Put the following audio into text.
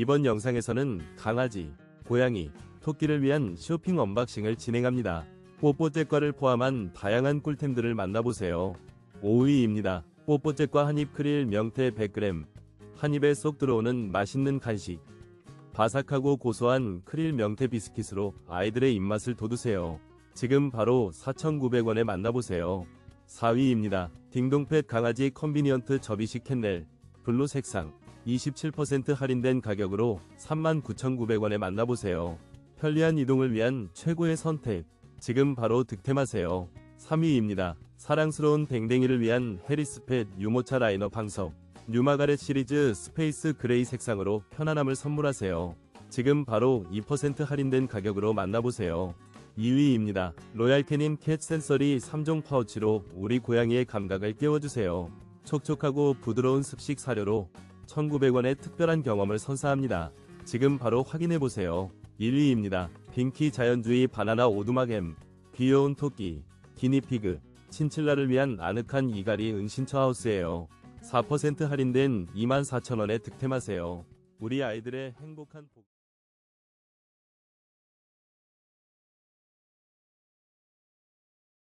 이번 영상에서는 강아지, 고양이, 토끼를 위한 쇼핑 언박싱을 진행합니다. 뽀뽀째과를 포함한 다양한 꿀템들을 만나보세요. 5위입니다. 뽀뽀째과 한입 크릴 명태 100g. 한 입에 쏙 들어오는 맛있는 간식. 바삭하고 고소한 크릴 명태 비스킷으로 아이들의 입맛을 돋우세요. 지금 바로 4,900원에 만나보세요. 4위입니다. 딩동펫 강아지 컨비니언트 접이식 캔넬 블루 색상 27% 할인된 가격으로 39,900원에 만나보세요. 편리한 이동을 위한 최고의 선택. 지금 바로 득템하세요. 3위입니다. 사랑스러운 댕댕이를 위한 해리스펫 유모차 라이너 방석. 뉴마가렛 시리즈 스페이스 그레이 색상으로 편안함을 선물하세요. 지금 바로 2% 할인된 가격으로 만나보세요. 2위입니다. 로얄 캐닌 캣 센서리 3종 파우치로 우리 고양이의 감각을 깨워주세요. 촉촉하고 부드러운 습식 사료로 1,900원의 특별한 경험을 선사합니다. 지금 바로 확인해보세요. 1위입니다. 빙키 자연주의 바나나 오두막햄 귀여운 토끼, 기니피그, 친칠라를 위한 아늑한 이갈이 은신처 하우스예요. 4% 할인된 24,000원에 득템하세요. 우리 아이들의 행복한 복...